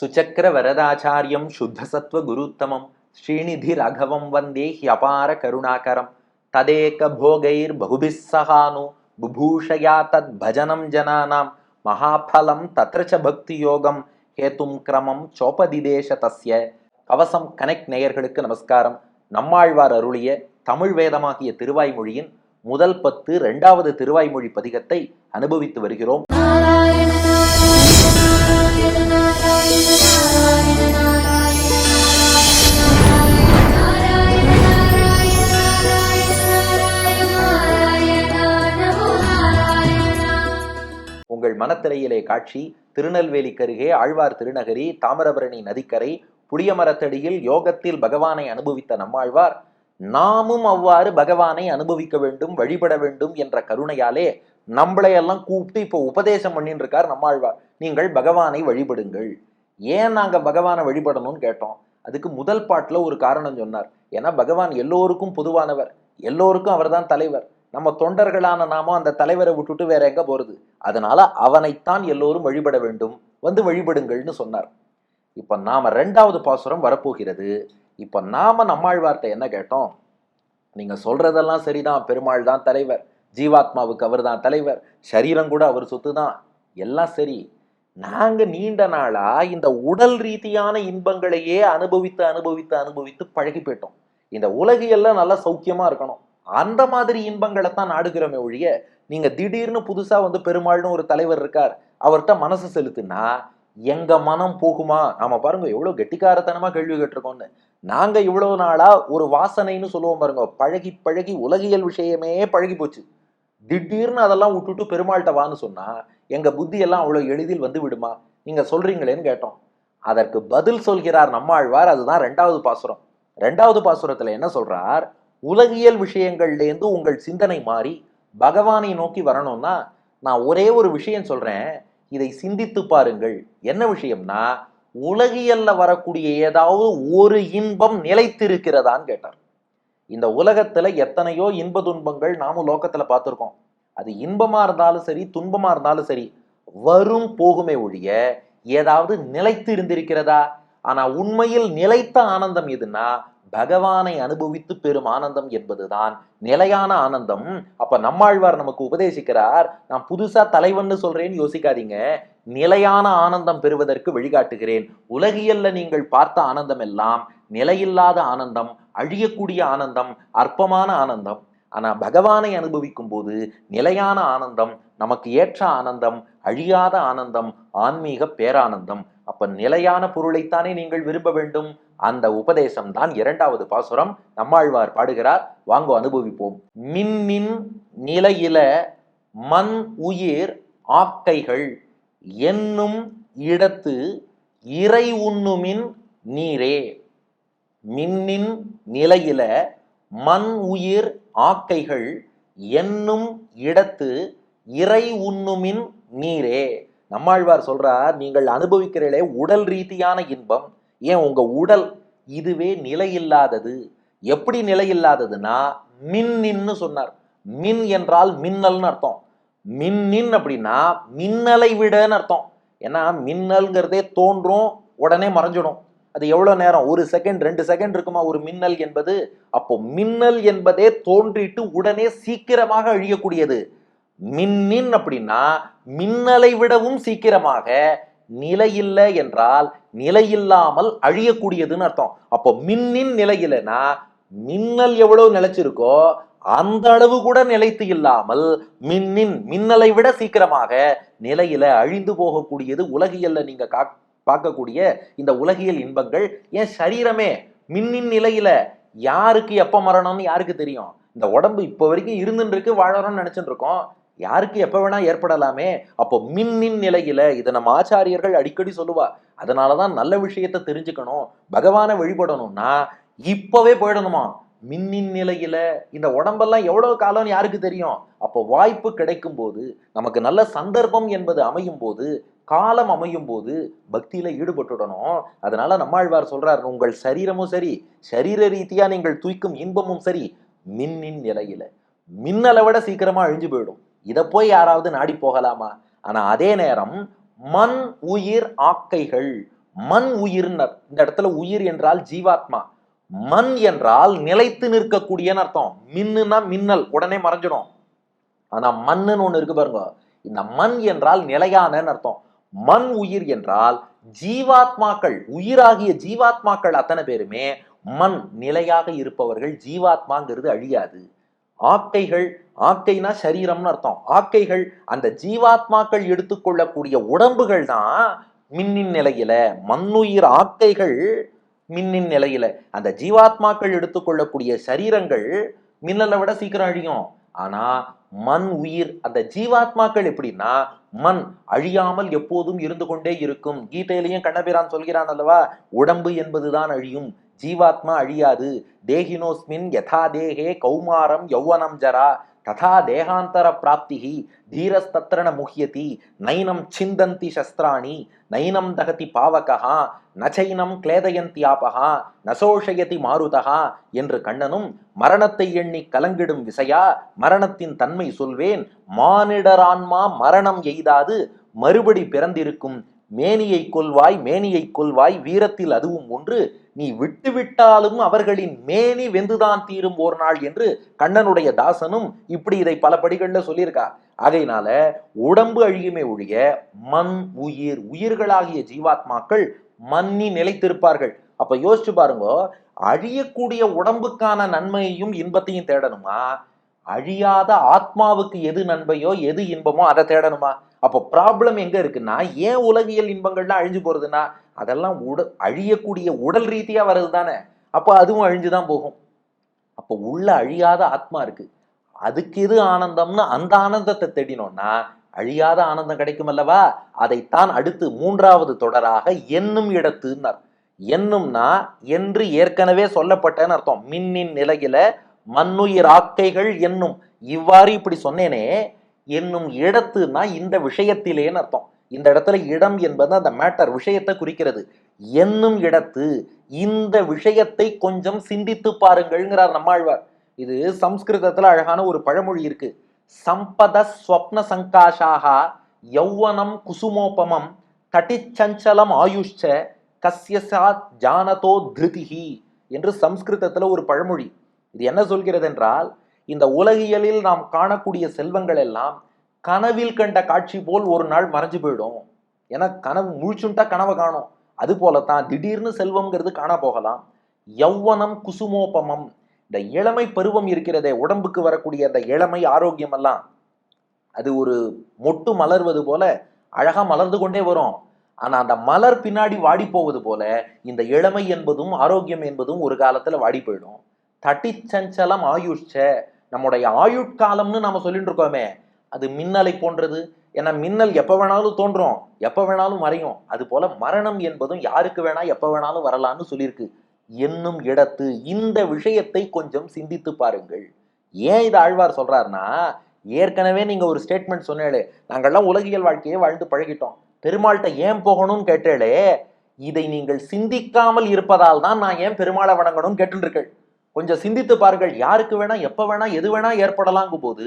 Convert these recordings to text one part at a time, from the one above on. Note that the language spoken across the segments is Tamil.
சுச்சக்கர வரதாச்சாரியம் சுத்தசத்வ குருத்தமம். ஸ்ரீநிதி ரகவம் வந்தே ஹியபார கருணாகரம். ததேக போகைர் பகுபிஸ் சகானு. புபூஷயா தத் பஜனம் ஜனானாம். மகாபலம் தத்ர ச பக்தி யோகம். ஹேதும் கிரமம் சோபதிதேச தஸ்ய. கவசம் கனெக்ட் நேயர்களுக்கு நமஸ்காரம். நம்மாழ்வார் அருளிய தமிழ் வேதமாகிய திருவாய்மொழியின் முதல் பத்து இரண்டாவது திருவாய்மொழி பதிகத்தை அனுபவித்து வருகிறோம். உங்கள் மனத்திரையிலே காட்சி திருநெல்வேலி திருநெல்வேலிக்கருகே ஆழ்வார் திருநகரி தாமிரபரணி நதிக்கரை புளியமரத்தடியில் யோகத்தில் பகவானை அனுபவித்த நம்மாழ்வார் நாமும் அவ்வாறு பகவானை அனுபவிக்க வேண்டும் வழிபட வேண்டும் என்ற கருணையாலே நம்மளையெல்லாம் கூப்பிட்டு இப்போ உபதேசம் பண்ணின்னு இருக்கார் நம்மாழ்வார். நீங்கள் பகவானை வழிபடுங்கள். ஏன் நாங்கள் பகவானை வழிபடணும்னு கேட்டோம்? அதுக்கு முதல் பாட்டில் ஒரு காரணம் சொன்னார். ஏன்னா பகவான் எல்லோருக்கும் பொதுவானவர். எல்லோருக்கும் அவர்தான் தலைவர். நம்ம தொண்டர்களான நாமோ அந்த தலைவரை விட்டுட்டு வேற எங்க போறது? அதனால அவனைத்தான் எல்லோரும் வழிபட வேண்டும். வந்து வழிபடுங்கள்னு சொன்னார். இப்ப நாம ரெண்டாவது பாசுரம் வரப்போகிறது. இப்ப நாம நம்மாழ்வார்த்தை என்ன கேட்டோம்? நீங்க சொல்றதெல்லாம் சரிதான். பெருமாள் தான் தலைவர். ஜீவாத்மாவுக்கு அவர் தான் தலைவர். சரீரம் கூட அவர் சொத்து தான் எல்லாம் சரி. நாங்க நீண்ட நாளா இந்த உடல் ரீதியான இன்பங்களையே அனுபவித்து அனுபவித்து அனுபவித்து பழகி போயிட்டோம். இந்த உலகியெல்லாம் நல்லா சௌக்கியமா இருக்கணும். அந்த மாதிரி இன்பங்களை தான் நாடுகிறோமே ஒழிய நீங்க திடீர்னு புதுசா வந்து பெருமாள்னு ஒரு தலைவர் இருக்கார் அவர்கிட்ட மனசு செலுத்துனா எங்க மனம் போகுமா? நாம பாருங்க எவ்வளவு கெட்டிக்காரத்தனமா கேள்வி கேட்டிருக்கோம்னு. நாங்க இவ்வளவு நாளா ஒரு வாசனைன்னு சொல்லுவோம் பாருங்க பழகி பழகி உலகியல் விஷயமே பழகி போச்சு. திடீர்னு அதெல்லாம் விட்டுட்டு பெருமாள்கிட்ட வான்னு சொன்னா எங்கள் புத்தியெல்லாம் அவ்வளோ எளிதில் வந்து விடுமா? நீங்கள் சொல்கிறீங்களேன்னு கேட்டோம். அதற்கு பதில் சொல்கிறார் நம்மாழ்வார். அதுதான் ரெண்டாவது பாசுரம். ரெண்டாவது பாசுரத்தில் என்ன சொல்கிறார் உலகியல் விஷயங்கள்லேருந்து உங்கள் சிந்தனை மாறி பகவானை நோக்கி வரணும்னா நான் ஒரே ஒரு விஷயம் சொல்கிறேன் இதை சிந்தித்து பாருங்கள். என்ன விஷயம்னா உலகியல்ல வரக்கூடிய ஏதாவது ஒரு இன்பம் நிலைத்திருக்கிறதான்னு கேட்டார். இந்த உலகத்துல எத்தனையோ இன்ப துன்பங்கள் நாமும் லோக்கத்துல பார்த்துருக்கோம். அது இன்பமாக இருந்தாலும் சரி துன்பமாக இருந்தாலும் சரி வரும் போகுமே ஒழிய ஏதாவது நிலைத்து இருந்திருக்கிறதா? ஆனால் உண்மையில் நிலைத்த ஆனந்தம் எதுன்னா பகவானை அனுபவித்து பெறும் ஆனந்தம் என்பதுதான். நிலையான ஆனந்தம். அப்ப நம்மாழ்வார் நமக்கு உபதேசிக்கிறார் நான் புதுசா தலைவன்னு சொல்றேன்னு யோசிக்காதீங்க. நிலையான ஆனந்தம் பெறுவதற்கு வழிகாட்டுகிறேன். உலகியல்ல நீங்கள் பார்த்த ஆனந்தம் எல்லாம் நிலையில்லாத ஆனந்தம் அழியக்கூடிய ஆனந்தம் அற்பமான ஆனந்தம். ஆனால் பகவானை அனுபவிக்கும் போது நிலையான ஆனந்தம் நமக்கு ஏற்ற ஆனந்தம் அழியாத ஆனந்தம் ஆன்மீக பேரானந்தம். அப்ப நிலையான பொருளைத்தானே நீங்கள் விரும்ப வேண்டும்? அந்த உபதேசம் தான் இரண்டாவது பாசுரம். நம்மாழ்வார் பாடுகிறார் வாங்கோ அனுபவிப்போம். மின்னின் நிலையில மண் உயிர் ஆக்கைகள் என்னும் இடத்து இறை உண்ணுமின் நீரே. மின்னின் நிலையில மண் உயிர் ஆக்கைகள் என்னும் இடத்து இறை உண்ணுமின் நீரே. நம்மாழ்வார் சொல்றார் நீங்கள் அனுபவிக்கிறீர்களே உடல் ரீதியான இன்பம். ஏன் உங்க உடல் இதுவே நிலையில்லாதது? எப்படி நிலையில்லாததுன்னா மின்னின்னு சொன்னார். மின் என்றால் மின்னல்னு அர்த்தம். மின்னின் அப்படின்னா மின்னலை விடன்னு அர்த்தம். ஏன்னா மின்னல்ங்கிறதே தோன்றும் உடனே மறைஞ்சிடும். அது எவ்வளவு நேரம்? ஒரு செகண்ட் ரெண்டு செகண்ட் இருக்குமா? ஒரு மின்னல் என்பது அப்போ மின்னல் என்பதே தோன்றிட்டு உடனே சீக்கிரமாக அழியக்கூடியது. மின்னின் அப்படின்னா மின்னலை விடவும் சீக்கிரமாக நிலையில்லை என்றால் நிலையில்லாமல் அழியக்கூடியதுன்னு அர்த்தம். அப்போ மின்னின் நிலையிலனா மின்னல் எவ்வளவு நிலைச்சிருக்கோ அந்த அளவு கூட நிலைத்து இல்லாமல் மின்னின் மின்னலை விட சீக்கிரமாக நிலையில அழிந்து போகக்கூடியது உலகியல்ல நீங்க கா பார்க்கக்கூடிய இந்த உலகியல் இன்பங்கள் ஏன் சரீரமே மின்னின் நிலையில யாருக்கு எப்ப மரணம்னு யாருக்கு தெரியும்? இந்த உடம்பு இப்போ வரைக்கும் இருந்துருக்கு வாழறோம்னு நினைச்சுட்டு இருக்கோம் யாருக்கு எப்ப வேணா ஏற்படலாமே. அப்போ மின்னின் நிலையில இதை நம்ம ஆச்சாரியர்கள் அடிக்கடி சொல்லுவா. அதனாலதான் நல்ல விஷயத்த தெரிஞ்சுக்கணும் பகவானை வழிபடணும்னா இப்பவே போயிடணுமா? மின்னின் நிலையில இந்த உடம்பெல்லாம் எவ்வளவு காலம்னு யாருக்கு தெரியும்? அப்போ வாய்ப்பு கிடைக்கும் போது நமக்கு நல்ல சந்தர்ப்பம் என்பது அமையும் போது காலம் அமையும் போது பக்தியில ஈடுபட்டுடணும். அதனால நம்மாழ்வார் சொல்றாரு உங்கள் சரீரமும் சரி சரீர ரீதியா நீங்கள் தூய்க்கும் இன்பமும் சரி மின்னின் நிலையில. மின்னலை விட சீக்கிரமா அழிஞ்சு போயிடும். இதை போய் யாராவது நாடி போகலாமா? ஆனா அதே நேரம் மண் உயிர் ஆக்கைகள். மண் உயிர்னர். இந்த இடத்துல உயிர் என்றால் ஜீவாத்மா. மண் என்றால் நிலைத்து நிற்கக்கூடியன்னு அர்த்தம். மின்னுனா மின்னல் உடனே மறைஞ்சிடும். ஆனா மண்ணுன்னு ஒண்ணு இருக்கு பாருங்க. இந்த மண் என்றால் நிலையானன்னு அர்த்தம். மண் உயிர் என்றால் ஜீவாத்மாக்கள் உயிராகிய ஜீவாத்மாக்கள் அத்தனை பேருமே மண் நிலையாக இருப்பவர்கள். ஜீவாத்மாங்கிறது அழியாது. ஆக்கைகள் ஆக்கைனா சரீரம்னு அர்த்தம். ஆக்கைகள் அந்த ஜீவாத்மாக்கள் எடுத்துக்கொள்ளக்கூடிய உடம்புகள் தான் மின்னின் நிலையில. மண்ணுயிர் ஆக்கைகள் மின்னின் நிலையில. அந்த ஜீவாத்மாக்கள் எடுத்துக்கொள்ளக்கூடிய சரீரங்கள் மின்னலை விட சீக்கிரம் அழியும். ஆனா மண் உயிர் அந்த ஜீவாத்மாக்கள் எப்படின்னா மண் அழியாமல் எப்போதும் இருந்து கொண்டே இருக்கும். கீதையிலையும் கண்ணபிரான் சொல்கிறான் அல்லவா? உடம்பு என்பதுதான் அழியும். ஜீவாத்மா அழியாது. தேகினோஸ்மின் யதா தேகே கௌமாரம் யௌவனம் ஜரா ததா தேகாந்தர பிராப்திஹி தீரஸ்தத்ரண முஹியதி நைனம் சிந்தந்தி சஸ்திராணி நைனம் தகதி பாவகா நச்சைனம் கிளேதயந்தியாபகா நசோஷயதி மாருதகா என்று கண்ணனும் மரணத்தை எண்ணி கலங்கிடும் விசையா மரணத்தின் தன்மை சொல்வேன் மானிடரான்மா மரணம் எய்தாது மறுபடி பிறந்திருக்கும் மேனியை கொள்வாய் மேனியை கொள்வாய் வீரத்தில் அதுவும் ஒன்று. நீ விட்டுவிட்டாலும் அவர்களின் மேனி வெந்துதான் தீரும் ஒரு நாள் என்று கண்ணனுடைய தாசனும் இப்படி இதை பல படிகளில் சொல்லியிருக்கா. ஆகையினால உடம்பு அழியுமே ஒழிய மண் உயிர் உயிர்களாகிய ஜீவாத்மாக்கள் மண்ணி நிலைத்திருப்பார்கள். அப்ப யோசிச்சு பாருங்க அழியக்கூடிய உடம்புக்கான நன்மையையும் இன்பத்தையும் தேடணுமா? அழியாத ஆத்மாவுக்கு எது நன்மையோ எது இன்பமோ அதை தேடணுமா? அப்போ ப்ராப்ளம் எங்க இருக்குன்னா ஏன் உலகியல் இன்பங்கள்லாம் அழிஞ்சு போறதுன்னா அதெல்லாம் உட அழியக்கூடிய உடல் ரீதியா வர்றது தானே அப்போ அதுவும் அழிஞ்சுதான் போகும். அப்போ உள்ள அழியாத ஆத்மா இருக்கு. அதுக்கு எது ஆனந்தம்னு அந்த ஆனந்தத்தை தேடினோம்னா அழியாத ஆனந்தம் கிடைக்கும் அல்லவா? அதைத்தான் அடுத்து மூன்றாவது தொடராக என்னும் இடத்துன்னார் என்னும்னா என்று ஏற்கனவே சொல்லப்பட்டன்னு அர்த்தம். மின்னின் நிலையில மண்ணுயிர் ஆக்கைகள் என்னும் இவ்வாறு இப்படி சொன்னேனே என்னும் இடத்துனா இந்த விஷயத்திலேன்னு அர்த்தம். இந்த இடத்துல இடம் என்பது அந்த மேட்டர் விஷயத்தை குறிக்கிறது. என்னும் இடத்து இந்த விஷயத்தை கொஞ்சம் சிந்தித்து பாருங்கள்ங்கிறார் நம்மாழ்வார். இது சம்ஸ்கிருதத்துல அழகான ஒரு பழமொழி இருக்கு. சம்பத ஸ்வப்ன சங்காஷாகா யௌவனம் குசுமோபமம் கட்டிச்சஞ்சலம் ஆயுஷ்ச கஸ்யசாத் ஜானதோ திருதிகி என்று சம்ஸ்கிருதத்துல ஒரு பழமொழி. இது என்ன சொல்கிறது என்றால் இந்த உலகியலில் நாம் காணக்கூடிய செல்வங்கள் எல்லாம் கனவில் கண்ட காட்சி போல் ஒரு நாள் மறைஞ்சு போயிடும். ஏன்னா கனவு முழிச்சுட்டா கனவை காணும். அது போலத்தான் திடீர்னு செல்வம்ங்கிறது காண போகலாம். யௌவனம் குசுமோபமம். இந்த இளமை பருவம் இருக்கிறதே உடம்புக்கு வரக்கூடிய அந்த இளமை ஆரோக்கியம் எல்லாம். அது ஒரு மொட்டு மலர்வது போல அழகா மலர்ந்து கொண்டே வரும். ஆனா அந்த மலர் பின்னாடி வாடி போவது போல இந்த இளமை என்பதும் ஆரோக்கியம் என்பதும் ஒரு காலத்துல வாடி போயிடும். தட்டிச்சஞ்சலம் ஆயுஷ்ச. நம்முடைய ஆயுட்காலம்னு நம்ம சொல்லிட்டு இருக்கோமே அது மின்னலை போன்றது. ஏன்னா மின்னல் எப்போ வேணாலும் தோன்றும் எப்போ வேணாலும் மறையும். அது போல மரணம் என்பதும் யாருக்கு வேணா எப்போ வேணாலும் வரலான்னு சொல்லியிருக்கு. என்னும் இடத்து இந்த விஷயத்தை கொஞ்சம் சிந்தித்து பாருங்கள். ஏன் இது ஆழ்வார் சொல்றாருன்னா ஏற்கனவே நீங்க ஒரு ஸ்டேட்மெண்ட் சொன்னேளே நாங்கள்லாம் உலகியல் வாழ்க்கையை வாழ்ந்து பழகிட்டோம். பெருமாள்கிட்ட ஏன் போகணும்னு கேட்டேளே இதை நீங்கள் சிந்திக்காமல் இருப்பதால் தான் நான் ஏன் பெருமாளை வணங்கணும்னு கேட்டுருக்கேன் கொஞ்சம் சிந்தித்து பாருங்கள். யாருக்கு வேணா எப்போ வேணா எது வேணா ஏற்படலாங்கும் போது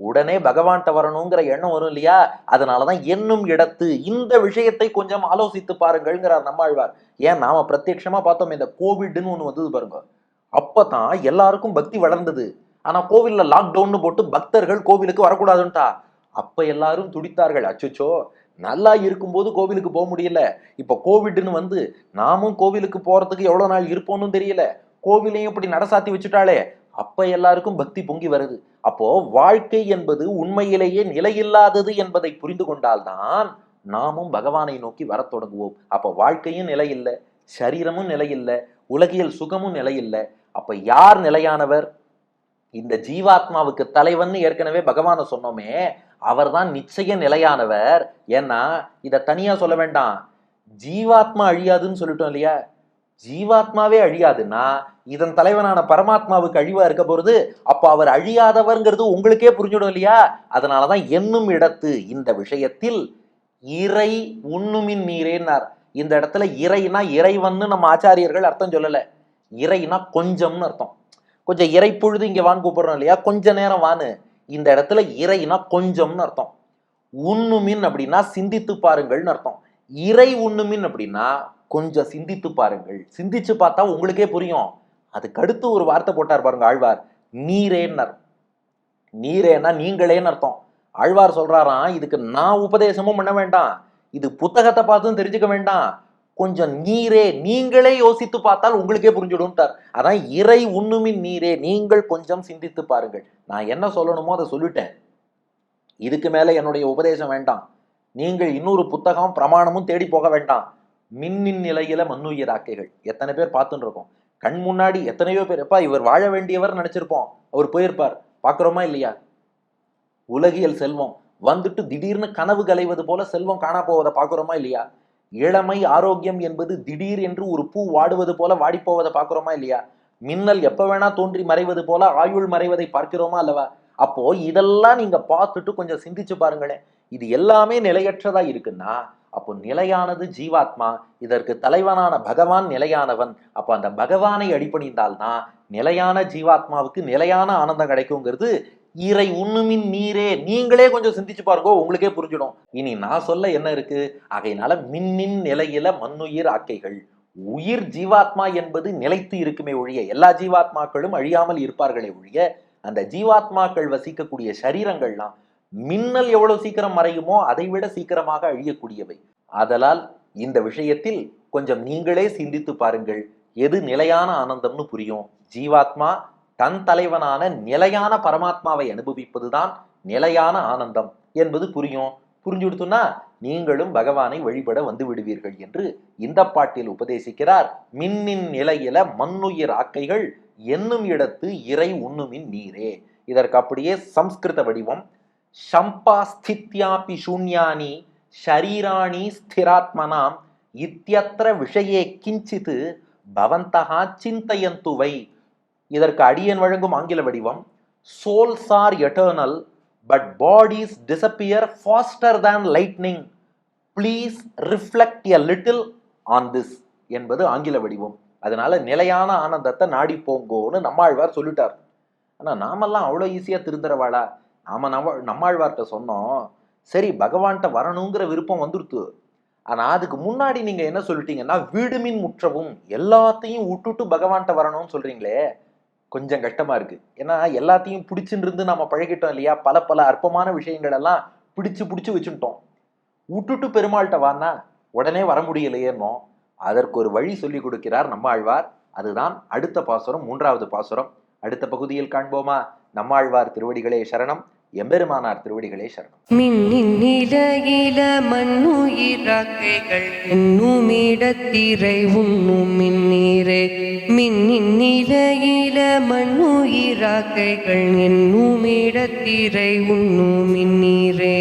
உடனே பகவான்கிட்ட வரணுங்கிற எண்ணம் வரும் இல்லையா? அதனாலதான் என்னும் இடத்து இந்த விஷயத்தை கொஞ்சம் ஆலோசித்து பாருங்கள்ங்கிறார் நம்மாழ்வார். ஏன்? நாம பிரத்யட்சமா பார்த்தோம். இந்த கோவிட்னு ஒண்ணு வந்தது பாருங்க. அப்பதான் எல்லாருக்கும் பக்தி வளர்ந்தது. ஆனா கோவில்ல லாக்டவுன் போட்டு பக்தர்கள் கோவிலுக்கு வரக்கூடாதுன்ட்டா. அப்ப எல்லாரும் துடித்தார்கள். அச்சுச்சோ! நல்லா இருக்கும்போது கோவிலுக்கு போக முடியல. இப்ப கோவிட்னு வந்து நாமும் கோவிலுக்கு போறதுக்கு எவ்வளவு நாள் இருப்போம்னு தெரியல. கோவிலையும் இப்படி நடசாத்தி வச்சுட்டாலே அப்ப எல்லாருக்கும் பக்தி பொங்கி வருது. அப்போ வாழ்க்கை என்பது உண்மையிலேயே நிலையில்லாதது என்பதை புரிந்து கொண்டால்தான் நாமும் பகவானை நோக்கி வரத் தொடங்குவோம். அப்ப வாழ்க்கையும் நிலையில்லை சரீரமும் நிலையில்லை உலகியல் சுகமும் நிலையில்லை. அப்ப யார் நிலையானவர்? இந்த ஜீவாத்மாவுக்கு தலைவன் ஏற்கனவே பகவானை சொன்னோமே அவர்தான் நிச்சய நிலையானவர். ஏன்னா இத தனியா சொல்ல வேண்டாம். ஜீவாத்மா அழியாதுன்னு சொல்லிட்டோம் இல்லையா? ஜீவாத்மாவே அழியாதுன்னா இதன் தலைவனான பரமாத்மாவுக்கு அழிவா இருக்க போறது அப்போ அவர் அழியாதவர்ங்கிறது உங்களுக்கே புரிஞ்சிடும் இல்லையா? அதனாலதான் என்னும் இடத்து இந்த விஷயத்தில் இறை உண்ணுமின் நீரேன்னார். இந்த இடத்துல இறைனா இறைவன்னு நம்ம ஆச்சாரியர்கள் அர்த்தம் சொல்லல. இறைனா கொஞ்சம்னு அர்த்தம். கொஞ்சம் இறை பொழுது இங்க வான் கூப்பிடுறோம் இல்லையா? கொஞ்ச நேரம் வானு இந்த இடத்துல இறைனா கொஞ்சம்னு அர்த்தம். உண்ணுமின் அப்படின்னா சிந்தித்து பாருங்கள்னு அர்த்தம். இறை உண்ணுமின் அப்படின்னா கொஞ்சம் சிந்தித்து பாருங்கள். சிந்திச்சு பார்த்தா உங்களுக்கே புரியும். அதுக்கு அடுத்து ஒரு வார்த்தை போட்டார் பாருங்க ஆழ்வார். நீரேன்னர். நீரேன்னா நீங்களேன்னு அர்த்தம். ஆழ்வார் சொல்றாராம் இதுக்கு நான் உபதேசமும் பண்ண வேண்டாம். இது புத்தகத்தை பார்த்தும் தெரிஞ்சுக்க வேண்டாம். கொஞ்சம் நீரே நீங்களே யோசித்து பார்த்தால் உங்களுக்கே புரிஞ்சுடும்ட்டார். அதான் இறை உண்ணுமின் நீரே நீங்கள் கொஞ்சம் சிந்தித்து பாருங்கள். நான் என்ன சொல்லணுமோ அதை சொல்லிட்டேன். இதுக்கு மேலே என்னுடைய உபதேசம் வேண்டாம். நீங்கள் இன்னொரு புத்தகம் பிரமாணமும் தேடி போக வேண்டாம். மின்னின் நிலையில மண்ணுயிராக்கைகள் எத்தனை பேர் பார்த்துன்னு இருக்கோம் கண் முன்னாடி எத்தனையோ பேர் எப்பா இவர் வாழ வேண்டியவர் நினைச்சிருப்போம். அவர் போயிருப்பார். பார்க்குறோமா இல்லையா? உலகியல் செல்வம். வந்துட்டு திடீர்னு கனவு கலைவது போல செல்வம் காணா போவதை பார்க்குறோமா இல்லையா? இளமை ஆரோக்கியம் என்பது திடீர் என்று ஒரு பூ வாடுவது போல வாடிப்போவதை பார்க்குறோமா இல்லையா? மின்னல் எப்போ வேணா தோன்றி மறைவது போல ஆயுள் மறைவதை பார்க்கிறோமா அல்லவா? அப்போ இதெல்லாம் நீங்க பார்த்துட்டு கொஞ்சம் சிந்திச்சு பாருங்களேன். இது எல்லாமே நிலையற்றதா இருக்குன்னா அப்போ நிலையானது ஜீவாத்மா இதற்கு தலைவனான பகவான் நிலையானவன். அப்போ அந்த பகவானை அடிப்பணிந்தால்தான் நிலையான ஜீவாத்மாவுக்கு நிலையான ஆனந்தம் கிடைக்குங்கிறது இறை உண்ணுமின் நீரே. நீங்களே கொஞ்சம் சிந்திச்சு பாருங்க உங்களுக்கே புரிஞ்சிடும். இனி நான் சொல்ல என்ன இருக்கு? ஆகையினால மின்னின் நிலையில மண்ணுயிர் ஆக்கைகள். உயிர் ஜீவாத்மா என்பது நிலைத்து இருக்குமே ஒழிய எல்லா ஜீவாத்மாக்களும் அழியாமல் இருப்பார்களே ஒழிய அந்த ஜீவாத்மாக்கள் வசிக்கக்கூடிய சரீரங்கள்லாம் மின்னல் எவ்வளவு சீக்கிரம் மறையுமோ அதை விட சீக்கிரமாக அழியக்கூடியவை. ஆதலால் இந்த விஷயத்தில் கொஞ்சம் நீங்களே சிந்தித்து பாருங்கள். எது நிலையான ஆனந்தம்னு புரியும்? ஜீவாத்மா தன் தலைவனான நிலையான பரமாத்மாவை அனுபவிப்பதுதான் நிலையான ஆனந்தம் என்பது புரியும். புரிஞ்சு கொடுத்தோன்னா நீங்களும் பகவானை வழிபட வந்து விடுவீர்கள் என்று இந்த பாட்டில் உபதேசிக்கிறார். மின்னின் நிலையில மண்ணுயிர் ஆக்கைகள் என்னும் இடத்து இறை உண்ணுமின் நீரே. இதற்கு அப்படியே சம்ஸ்கிருத வடிவம் சம்பா ஸ்தித்யாபி சூன்யானி ஷரீராணி ஸ்திராத்மனாம் இத்தியத்திர விஷயே கிஞ்சித்து பவந்தகா சிந்தையந்துவை. இதற்கு அடியன் வழங்கும் ஆங்கில வடிவம் souls are eternal but bodies disappear faster than lightning please reflect a little on this என்பது ஆங்கில வடிவம். அதனால நிலையான ஆனந்தத்தை நாடி போங்கோன்னு நம்மாழ்வார் சொல்லிட்டார். ஆனால் நாமெல்லாம் அவ்வளோ ஈஸியாக திருந்துறவாளா? நாம நம்ம நம்மாழ்வார்கிட்ட சொன்னோம் சரி பகவான்கிட்ட வரணுங்கிற விருப்பம் வந்துருத்து. ஆனால் அதுக்கு முன்னாடி நீங்க என்ன சொல்லிட்டீங்கன்னா வீடுமின் முற்றவும் எல்லாத்தையும் விட்டுட்டு பகவான்கிட்ட வரணும்னு சொல்றீங்களே கொஞ்சம் கஷ்டமா இருக்கு. ஏன்னா எல்லாத்தையும் பிடிச்சுன்னு நம்ம பழகிட்டோம் இல்லையா? பல பல அற்பமான விஷயங்கள் எல்லாம் பிடிச்சு பிடிச்சு வச்சுட்டோம். விட்டுட்டு பெருமாள்கிட்ட வான்னா உடனே வர முடியலையேன்னோ அதற்கு ஒரு வழி சொல்லி கொடுக்கிறார் நம்ம ஆழ்வார் அதுதான் அடுத்த பாசுரம் மூன்றாவது பாசுரம். அடுத்த பகுதியில் காண்போமா? நம்மாழ்வார் திருவடிகளே சரணம் எம்பெருமானார் திருவடிகளே சரணம். மின்னின் நிலையில மண்ணுயிராக்கைகள் என்னுமிடத்திரை உண்ணும் மின்னீரே மின்னின் நிலையில மண்ணுயிராக்கைகள் என்னுமிடத்திரை உண்ணும் மின்னீரே